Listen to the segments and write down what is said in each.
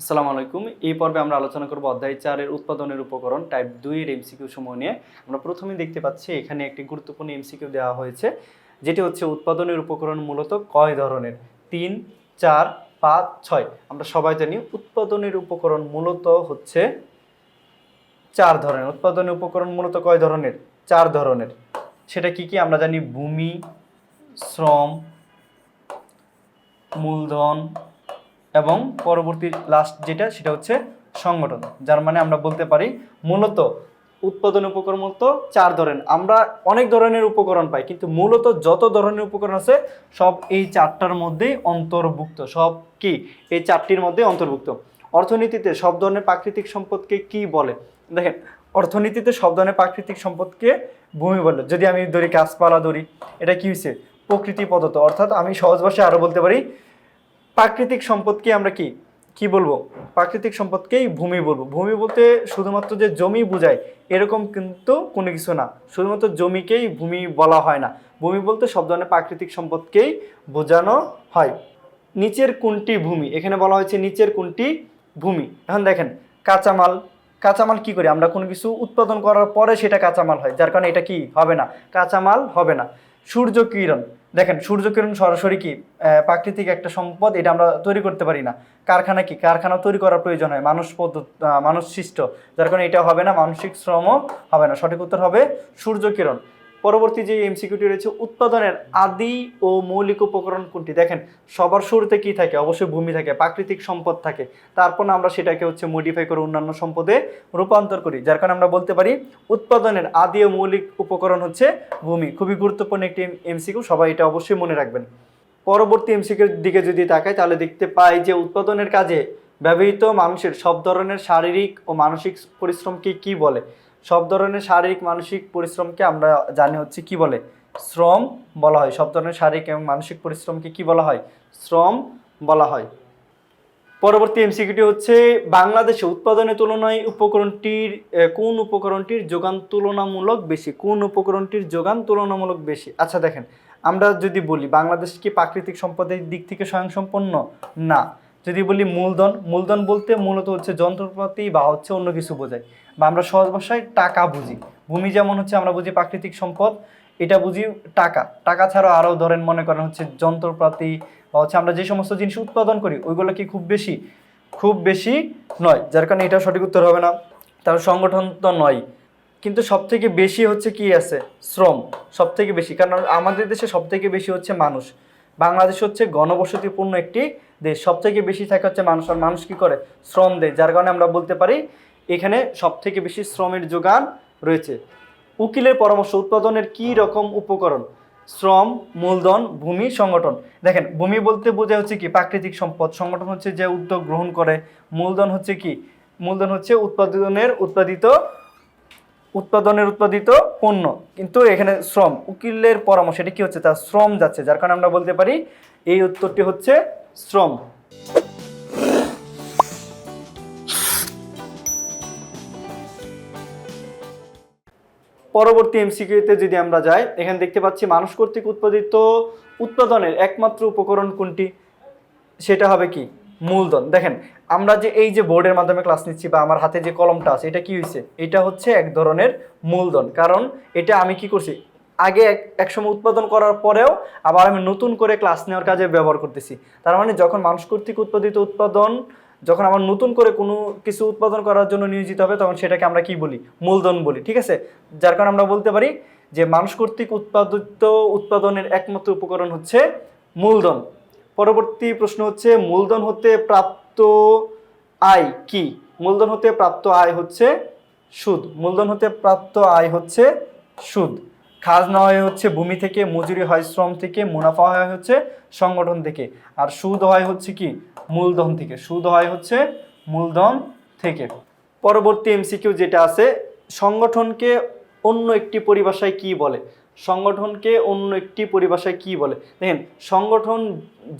আসসালামু আলাইকুম। এই পর্বে আমরা আলোচনা করব অধ্যায় চারের উৎপাদনের উপকরণ টাইপ দুইয়ের এমসিকিউ সময় নিয়ে। আমরা প্রথমেই দেখতে পাচ্ছি এখানে একটি গুরুত্বপূর্ণ এমসিকিউ দেওয়া হয়েছে, যেটি হচ্ছে উৎপাদনের উপকরণ মূলত কয় ধরনের? তিন, চার, পাঁচ, ছয়। আমরা সবাই জানি উৎপাদনের উপকরণ মূলত হচ্ছে চার ধরনের। উৎপাদনের উপকরণ মূলত কয় ধরনের? চার ধরনের। সেটা কি কি? আমরা জানি ভূমি, শ্রম, মূলধন এবং পরবর্তী লাস্ট যেটা, সেটা হচ্ছে সংগঠন। যার মানে আমরা বলতে পারি মূলত উৎপাদন উপকরণ মূলত চার ধরনের। আমরা অনেক ধরনের উপকরণ পাই, কিন্তু মূলত যত ধরনের উপকরণ আছে, সব এই চারটার মধ্যেই অন্তর্ভুক্ত। সব কি? এই চারটির মধ্যে অন্তর্ভুক্ত। অর্থনীতিতে সব ধরনের প্রাকৃতিক সম্পদকে কি বলে? দেখেন, অর্থনীতিতে সব ধরনের প্রাকৃতিক সম্পদকে ভূমি বলে। যদি আমি ধরি গাছপালা ধরি, এটা কি হয়েছে প্রকৃতি প্রদত্ত অর্থাৎ আমি সহজ ভাষায় আরও বলতে পারি প্রাকৃতিক সম্পদকে আমরা কি? কি বলব? প্রাকৃতিক সম্পদকেই ভূমি বলব। ভূমি বলতে শুধুমাত্র যে জমি বোঝায় এরকম কিন্তু কোনো কিছু না। শুধুমাত্র জমিকেই ভূমি বলা হয় না। ভূমি বলতে সব ধরনের প্রাকৃতিক সম্পদকেই বোঝানো হয়। নিচের কোনটি ভূমি? এখানে বলা হয়েছে নিচের কোনটি ভূমি। এখন দেখেন, কাঁচামাল। কাঁচামাল কি করি? আমরা কোনো কিছু উৎপাদন করার পরে সেটা কাঁচামাল হয়, যার কারণে এটা কি? হবে না। কাঁচামাল হবে না। সূর্য কিরণ। দেখেন সূর্য কিরণ সরাসরি কি প্রাকৃতিক একটা সম্পদ, এটা আমরা তৈরি করতে পারি না। কারখানা কি? কারখানা তৈরি করার প্রয়োজন হয়। মানুষ পদ্ধতি মানুষ সৃষ্ট। যার কারণে এটা হবে না, মানসিক শ্রমও হবে না। সঠিক উত্তর হবে সূর্য কিরণ পরবর্তী যে এমসিকিউটি রয়েছে, উৎপাদনের আদি ও মৌলিক উপকরণ কোনটি? দেখেন, সবার শুরুতে কি থাকে? অবশ্যই ভূমি থাকে, প্রাকৃতিক সম্পদ থাকে। তারপর আমরা সেটাকে হচ্ছে মডিফাই করে অন্যান্য সম্পদে রূপান্তর করি, যার কারণে আমরা বলতে পারি উৎপাদনের আদি ও মৌলিক উপকরণ হচ্ছে ভূমি। খুবই গুরুত্বপূর্ণ একটি এমসিকিউ সবাই এটা অবশ্যই মনে রাখবেন। পরবর্তী এমসিকিউর দিকে যদি তাকাই, তাহলে দেখতে পাই যে উৎপাদনের কাজে ব্যবহৃত মানুষের সব ধরনের শারীরিক ও মানসিক পরিশ্রমকে কি বলে? সব ধরনের শারীরিক, মানসিক পরিশ্রমকে আমরা জানি হচ্ছে কি বলে? শ্রম বলা হয়। সব ধরনের শারীরিক এবং মানসিক পরিশ্রমকে কি বলা হয়? শ্রম বলা হয়। পরবর্তী এমসিকিউটি হচ্ছে বাংলাদেশে উৎপাদনের তুলনায় উপকরণটির কোন উপকরণটির যোগান তুলনামূলক বেশি? কোন উপকরণটির যোগান তুলনামূলক বেশি? আচ্ছা দেখেন, আমরা যদি বলি, বাংলাদেশ কি প্রাকৃতিক সম্পদের দিক থেকে স্বয়ংসম্পন্ন? না। যদি বলি মূলধন মূলধন বলতে মূলত হচ্ছে যন্ত্রপাতি বা হচ্ছে অন্য কিছু বোঝায়। বা আমরা সহজ ভাষায় টাকা বুঝি। ভূমি যেমন হচ্ছে আমরা বুঝি প্রাকৃতিক সম্পদ, এটা বুঝি টাকা। টাকা ছাড়াও আরও ধরেন মনে করেন হচ্ছে যন্ত্রপাতি বা হচ্ছে আমরা যে সমস্ত জিনিস উৎপাদন করি, ওইগুলো কি খুব বেশি? খুব বেশি নয়, যার কারণে এটা সঠিক উত্তর হবে না। তার সংগঠন তো নয়। কিন্তু সব থেকে বেশি হচ্ছে কি আছে? শ্রম সব থেকে বেশি। কারণ আমাদের দেশে সব থেকে বেশি হচ্ছে মানুষ। বাংলাদেশ হচ্ছে গণবসতিপূর্ণ একটি দেশ। সবথেকে বেশি থাকে হচ্ছে মানুষ, আর মানুষ কী করে? শ্রম দেয়, যার কারণে আমরা বলতে পারি এখানে সবথেকে বেশি শ্রমের যোগান রয়েছে। উকিলের পরামর্শ, উৎপাদনের কি রকম উপকরণ? শ্রম, মূলধন, ভূমি, সংগঠন। দেখেন, ভূমি বলতে বোঝা হচ্ছে কি? প্রাকৃতিক সম্পদ। সংগঠন হচ্ছে যে উদ্যোগ গ্রহণ করে। মূলধন হচ্ছে কি? মূলধন হচ্ছে উৎপাদনের উৎপাদিত উৎপাদনের উৎপাদিত পণ্য, কিন্তু এখানে শ্রম, উকিলের পরামর্শ, এটা কি হচ্ছে? তার শ্রম যাচ্ছে, যার কারণে আমরা বলতে পারি এই উত্তরটি হচ্ছে শ্রম। পরবর্তী এমসিকিউতে যদি আমরা যাই, এখানে দেখতে পাচ্ছি মানুষ কর্তৃক উৎপাদিত উৎপাদনের একমাত্র উপকরণ কোনটি? সেটা হবে কি? মূলধন। দেখেন, আমরা যে এই যে বোর্ডের মাধ্যমে ক্লাস নিচ্ছি বা আমার হাতে যে কলমটা আছে, এটা কি হয়েছে এটা হচ্ছে এক ধরনের মূলধন। কারণ এটা আমি কি করছি? আগে এক, একসময় উৎপাদন করার পরেও আবার আমি নতুন করে ক্লাস নেওয়ার কাজে ব্যবহার করতেছি। তার মানে যখন মানুষ কর্তৃক উৎপাদিত উৎপাদন, যখন আমার নতুন করে কোনো কিছু উৎপাদন করার জন্য নিয়োজিত হবে, তখন সেটাকে আমরা কি বলি? মূলধন বলি, ঠিক আছে? যার কারণে আমরা বলতে পারি যে মানুষ কর্তৃক উৎপাদিত উৎপাদনের একমাত্র উপকরণ হচ্ছে মূলধন। পরবর্তী প্রশ্ন হচ্ছে, মূলধন হতে প্রাপ্ত আয় কি? মূলধন হতে প্রাপ্ত আয় হচ্ছে সুদ। মূলধন হতে প্রাপ্ত আয় হচ্ছে সুদ। খাজনা হয় হচ্ছে ভূমি থেকে, মজুরি হয় শ্রম থেকে, মুনাফা হয় হচ্ছে সংগঠন থেকে। আর সুদ হয় হচ্ছে কি? মূলধন থেকে। সুদ হয় হচ্ছে মূলধন থেকে। পরবর্তী এমসিকিউ যেটা আছে, সংগঠনকে অন্য একটি পরিভাষায় কি বলে? সংগঠনকে অন্য একটি পরিভাষায় কি বলে? দেখেন, সংগঠন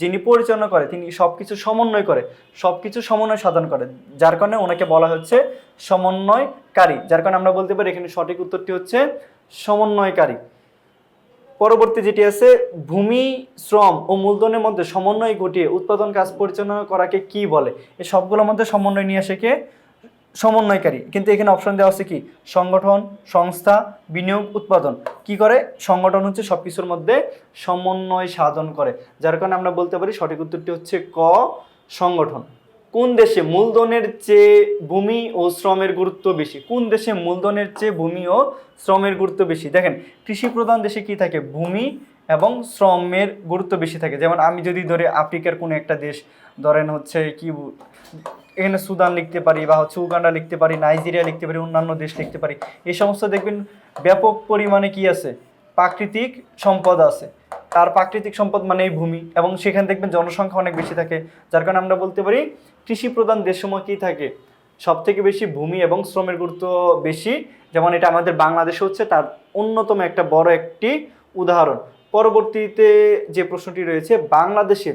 যিনি পরিচালনা করে, তিনি সব কিছু সমন্বয় করে সব কিছু সমন্বয় সাধন করে। যার কারণে ওনাকে বলা হচ্ছে সমন্বয়কারী। যার কারণে আমরা বলতে পারি, এখানে সঠিক উত্তরটি হচ্ছে সমন্বয়কারী। পরবর্তী যেটি আছে, ভূমি, শ্রম ও মূলধনের মধ্যে সমন্বয় ঘটিয়ে উৎপাদন কাজ পরিচালনা করাকে কি বলে? এই সবগুলোর মধ্যে সমন্বয় নিয়ে আসে সমন্বয়কারী। কিন্তু এখানে অপশন দেওয়া আছে কি? সংগঠন, সংস্থা, বিনিয়োগ, উৎপাদন। কি করে? সংগঠন হচ্ছে সব কিছুর মধ্যে সমন্বয় সাধন করে। যার কারণে আমরা বলতে পারি সঠিক উত্তরটি হচ্ছে ক, সংগঠন। কোন দেশে মূলধনের চেয়ে ভূমি ও শ্রমের গুরুত্ব বেশি? কোন দেশে মূলধনের চেয়ে ভূমি ও শ্রমের গুরুত্ব বেশি? দেখেন, কৃষি প্রধান দেশে কি থাকে? ভূমি এবং শ্রমের গুরুত্ব বেশি থাকে। যেমন আমি যদি ধরে আফ্রিকার কোনো একটা দেশ, ধরেন হচ্ছে কি এখানে সুদান লিখতে পারি বা হচ্ছে উগান্ডা লিখতে পারি, নাইজেরিয়া লিখতে পারি, অন্যান্য দেশ লিখতে পারি। এই সমস্ত দেখবেন ব্যাপক পরিমাণে কি আছে? প্রাকৃতিক সম্পদ আছে। তার প্রাকৃতিক সম্পদ মানে এই ভূমি এবং সেখানে দেখবেন জনসংখ্যা অনেক বেশি থাকে। যার কারণে আমরা বলতে পারি কৃষি প্রধান দেশসমূহ কী থাকে? সব থেকে বেশি ভূমি এবং শ্রমের গুরুত্ব বেশি। যেমন এটা আমাদের বাংলাদেশে হচ্ছে, তার অন্যতম একটা বড় একটি উদাহরণ। পরবর্তীতে যে প্রশ্নটি রয়েছে, বাংলাদেশে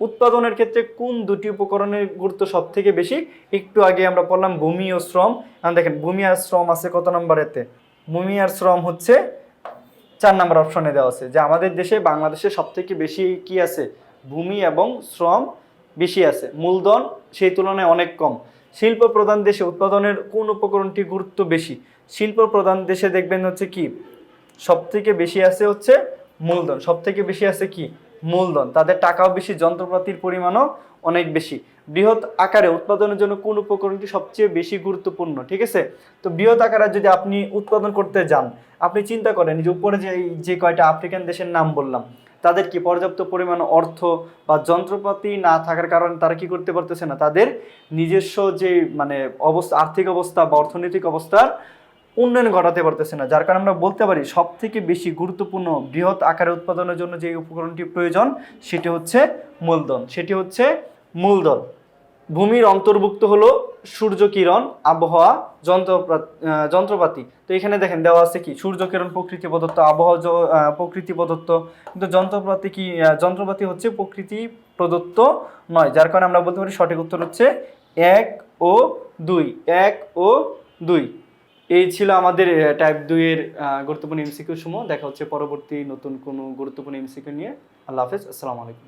উৎপাদনের ক্ষেত্রে কোন দুটি উপকরণের গুরুত্ব সব থেকে বেশি? একটু আগে আমরা পড়লাম ভূমি ও শ্রম। দেখেন, ভূমি আর শ্রম আছে কত নম্বরেতে ভূমি আর শ্রম হচ্ছে চার নম্বর অপশনে দেওয়া আছে, যে আমাদের দেশে, বাংলাদেশে সব থেকে বেশি কি আছে? ভূমি এবং শ্রম বেশি আছে। মূলধন সেই তুলনায় অনেক কম। শিল্প প্রধান দেশে উৎপাদনের কোন উপকরণটি গুরুত্ব বেশি? শিল্প প্রধান দেশে দেখবেন হচ্ছে কি? সব থেকে বেশি আছে হচ্ছে মূলধন। সব থেকে বেশি আছে কি? মূলধন। তাদের টাকাও বেশি, যন্ত্রপাতির পরিমাণও অনেক বেশি। বৃহৎ আকারে উৎপাদনের জন্য কোন উপকরণটি সবচেয়ে বেশি গুরুত্বপূর্ণ, ঠিক আছে? তো বৃহৎ আকারে যদি আপনি উৎপাদন করতে যান, আপনি চিন্তা করেন যে উপরে যে যে কয়টা আফ্রিকান দেশের নাম বললাম, তাদের কি পর্যাপ্ত পরিমাণ অর্থ বা যন্ত্রপাতি না থাকার কারণে তারা কি করতে পারতেছে না? তাদের নিজস্ব যে মানে অবস্থা, আর্থিক অবস্থা বা অর্থনৈতিক অবস্থার উন্নয়ন ঘটাতে পারতেছে না। যার কারণে আমরা বলতে পারি সব থেকে বেশি গুরুত্বপূর্ণ বৃহৎ আকারে উৎপাদনের জন্য যে উপকরণটি প্রয়োজন, সেটি হচ্ছে মূলধন। সেটি হচ্ছে মূলধন। ভূমির অন্তর্ভুক্ত হলো সূর্য কিরণ, আবহাওয়া, যন্ত্রপাতি তো এখানে দেখেন, দেওয়া আছে কি? সূর্য কিরণ প্রকৃতি প্রদত্ত আবহাওয়া প্রকৃতি প্রদত্ত কিন্তু যন্ত্রপাতি কি যন্ত্রপাতি হচ্ছে প্রকৃতি প্রদত্ত নয়। যার কারণে আমরা বলতে পারি সঠিক উত্তর হচ্ছে এক ও দুই। এক ও দুই। এই ছিল আমাদের টাইপ দুইয়ের গুরুত্বপূর্ণ এমসিকিউ সমূহ। দেখা হচ্ছে পরবর্তী নতুন কোনো গুরুত্বপূর্ণ এমসিকিউ নিয়ে। আল্লাহ হাফেজ। আসসালামু আলাইকুম।